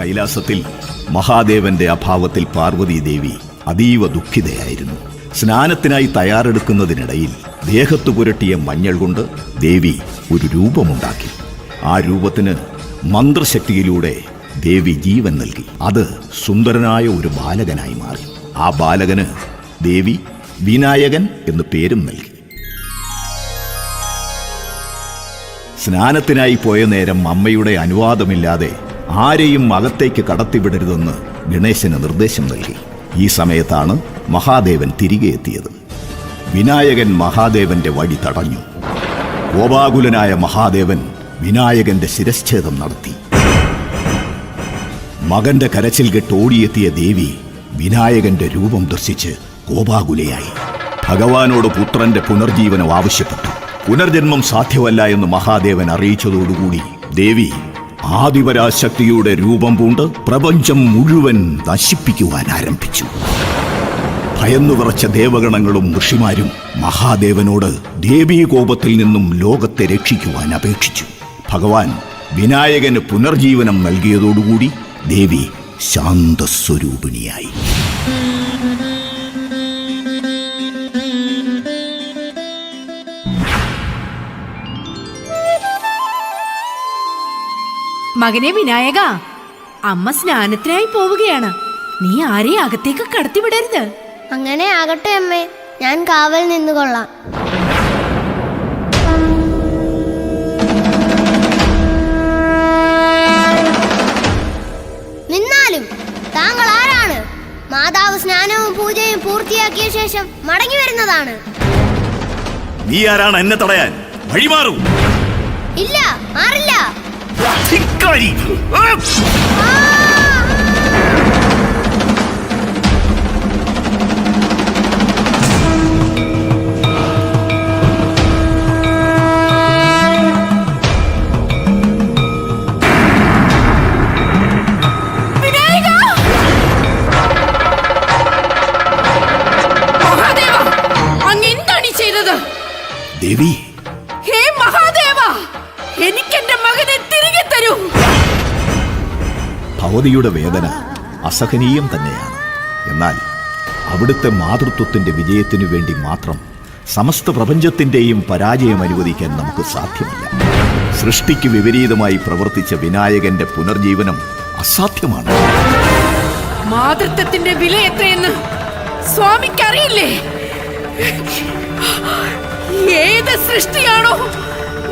കൈലാസത്തിൽ മഹാദേവന്റെ അഭാവത്തിൽ പാർവതീദേവി അതീവ ദുഃഖിതയായിരുന്നു. സ്നാനത്തിനായി തയ്യാറെടുക്കുന്നതിനിടയിൽ ദേഹത്തു പുരട്ടിയ മഞ്ഞൾ കൊണ്ട് ദേവി ഒരു രൂപമുണ്ടാക്കി. ആ രൂപത്തിന് മന്ത്രശക്തിയിലൂടെ ദേവി ജീവൻ നൽകി. അത് സുന്ദരനായ ഒരു ബാലകനായി മാറി. ആ ബാലകന് ദേവി വിനായകൻ എന്ന് പേരും നൽകി. സ്നാനത്തിനായി പോയ നേരം അമ്മയുടെ അനുവാദമില്ലാതെ ആരെയും അകത്തേക്ക് കടത്തിവിടരുതെന്ന് ഗണേശന് നിർദ്ദേശം നൽകി. ഈ സമയത്താണ് മഹാദേവൻ തിരികെ എത്തിയത്. വിനായകൻ മഹാദേവന്റെ വഴി തടഞ്ഞു. കോപാകുലനായ മഹാദേവൻ വിനായകന്റെ ശിരച്ഛേദം നടത്തി. മകന്റെ കരച്ചിൽ കെട്ട് ഓടിയെത്തിയ ദേവി വിനായകന്റെ രൂപം ദർശിച്ച് കോപാകുലയായി ഭഗവാനോട് പുത്രന്റെ പുനർജീവനം ആവശ്യപ്പെട്ടു. പുനർജന്മം സാധ്യമല്ല എന്ന് മഹാദേവൻ അറിയിച്ചതോടുകൂടി ദേവി ആദിപരാശക്തിയുടെ രൂപം പൂണ്ട് പ്രപഞ്ചം മുഴുവൻ നശിപ്പിക്കുവാൻ ആരംഭിച്ചു. ഭയന്നു വിറച്ച ദേവഗണങ്ങളും ഋഷിമാരും മഹാദേവനോട് ദേവീകോപത്തിൽ നിന്നും ലോകത്തെ രക്ഷിക്കുവാൻ അപേക്ഷിച്ചു. ഭഗവാൻ വിനായകന് പുനർജീവനം നൽകിയതോടുകൂടി ദേവി ശാന്തസ്വരൂപിണിയായി. മകനെ വിനായക അമ്മ സ്നാനത്തിനായി പോവുകയാണ്. നീ ആരെ അകത്തേക്ക് കടത്തിവിടരുത്. അങ്ങനെ ആകട്ടെ അമ്മേ ഞാൻ കാവൽ നിന്നുകൊള്ളാം. നിന്നാലും താങ്കൾ ആരാണ്? മാതാവ് സ്നാനവും പൂജയും പൂർത്തിയാക്കിയ ശേഷം മടങ്ങി വരുന്നതാണ്. നീ ആരാണ്? എന്നെ തടയാൻ വഴിമാറൂ. ഇല്ല മാറില്ല. ധിക്കാരി ദേവി. ഹേ മഹാദേവ! എനിക്ക് ഭവതിയുടെ വേദന അസഹനീയം തന്നെയാണ്. എന്നാൽ അവിടുത്തെ മാതൃത്വത്തിന്റെ വിജയത്തിനു വേണ്ടി മാത്രം സമസ്ത പ്രപഞ്ചത്തിന്റെയും പരാജയം അനുവദിക്കാൻ നമുക്ക് സാധ്യമല്ല. സൃഷ്ടിക്ക് വിപരീതമായി പ്രവർത്തിച്ച വിനായകന്റെ പുനർജീവനം അസാധ്യമാണ്. മാതൃത്വത്തിന്റെ വില എത്രയെന്ന് സ്വാമിക്ക് അറിയില്ലേ ഏത് സൃഷ്ടിയാണോ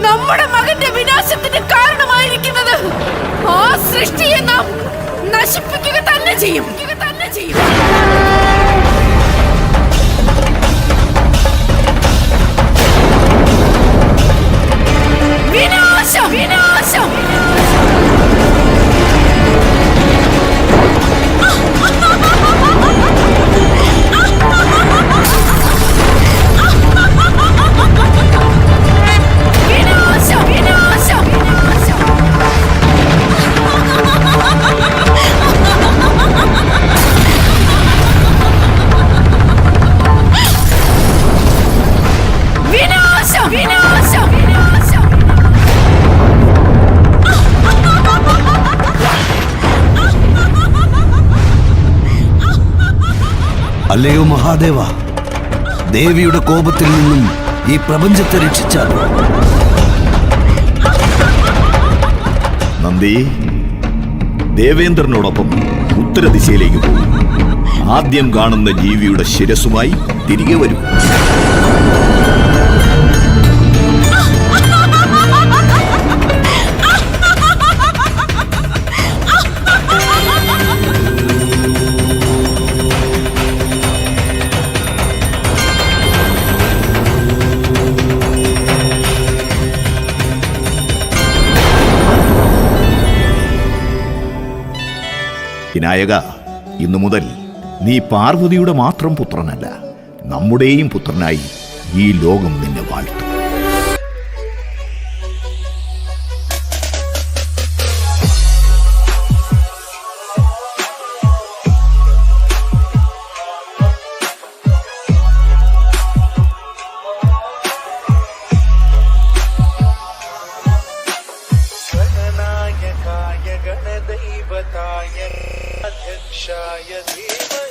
നമ്മുടെ മകന്റെ വിനാശത്തിന് കാരണമായിരിക്കുന്നത്? ആ സൃഷ്ടിയെ നാം നശിപ്പിക്കുക തന്നെ ചെയ്യും. അല്ലയോ മഹാദേവ? ദേവിയുടെ കോപത്തിൽ നിന്നും ഈ പ്രപഞ്ചത്തെ രക്ഷിച്ച നന്ദി. ദേവേന്ദ്രനോടൊപ്പം ഉത്തരദിശയിലേക്ക് പോകും ആദ്യം കാണുന്ന ജീവിയുടെ ശിരസുമായി തിരികെ വരും. വിനായക ഇന്നു മുതൽ നീ പാർവതിയുടെ മാത്രം പുത്രനല്ല നമ്മുടെയും പുത്രനായി ഈ ലോകം നിന്നെ വാഴ്ത്തും. अध्यक्षाय धीमहि